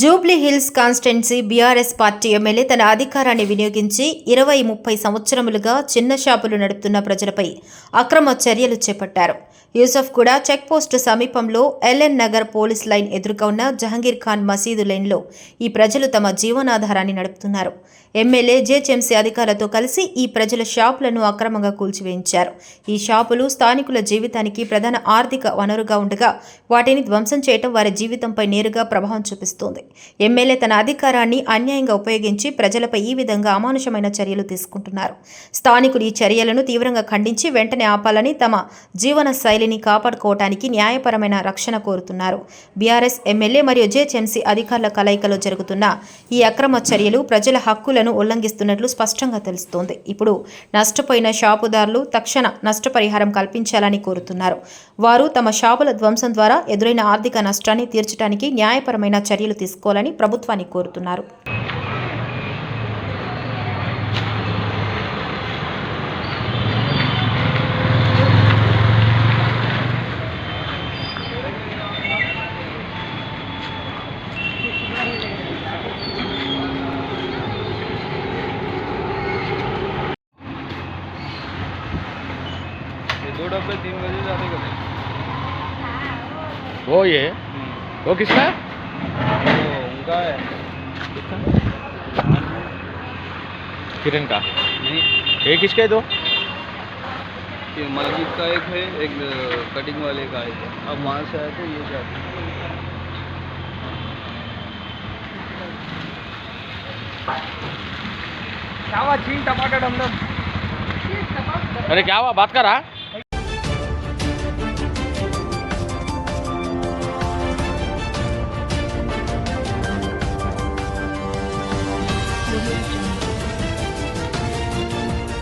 Jubilee Hills constituency BRS party MLA తన అధికారాన్ని వినియోగించి ఇరవై ముప్పై సంవత్సరములుగా చిన్న షాపులు నడుపుతున్న ప్రజలపై అక్రమ చర్యలు చేపట్టారు. యూసఫ్ కూడా చెక్పోస్ట్ సమీపంలో ఎల్ఎన్ నగర్ పోలీస్ లైన్ ఎదురుగా ఉన్న జహంగీర్ ఖాన్ మసీదు లైన్లో ఈ ప్రజలు తమ జీవనాధారాన్ని నడుపుతున్నారు. ఎమ్మెల్యే జేహెచ్ఎంసీ అధికారులతో కలిసి ఈ ప్రజల షాపులను అక్రమంగా కూల్చివేయించారు. ఈ షాపులు స్థానికుల జీవితానికి ప్రధాన ఆర్థిక వనరుగా ఉండగా వాటిని ధ్వంసం చేయటం వారి జీవితంపై నేరుగా ప్రభావం చూపిస్తోంది. ఎమ్మెల్యే తన అధికారాన్ని అన్యాయంగా ఉపయోగించి ప్రజలపై ఈ విధంగా అమానుషమైన చర్యలు తీసుకుంటున్నారు. స్థానికులు ఈ చర్యలను తీవ్రంగా ఖండించి వెంటనే ఆపాలని తమ జీవన శైలిని కాపాడుకోవటానికి న్యాయపరమైన రక్షణ కోరుతున్నారు. బీఆర్ఎస్ ఎమ్మెల్యే మరియు జేహెచ్ఎంసీ అధికారుల కలయికలో జరుగుతున్న ఈ అక్రమ చర్యలు ప్రజల హక్కులను ఉల్లంఘిస్తున్నట్లు స్పష్టంగా తెలుస్తోంది. ఇప్పుడు నష్టపోయిన షాపుదారులు తక్షణ నష్టపరిహారం కల్పించాలని కోరుతున్నారు. వారు తమ షాపుల ధ్వంసం ద్వారా ఎదురైన ఆర్థిక నష్టాన్ని తీర్చడానికి న్యాయపరమైన చర్యలు తీసుకోవాలని ప్రభుత్వాన్ని కోరుతున్నారు ये दो डब्बे तीन बजे जाते करें वो ये वो किसका है तो उनका है। किरण का। नहीं। ये किसके दो? ये मस्जिद का एक है एक कटिंग वाले का एक है। अब वहाँ से आए तो ये क्या? हुआ? चीन टमाटर डमडम अरे क्या हुआ? बात कर रहा।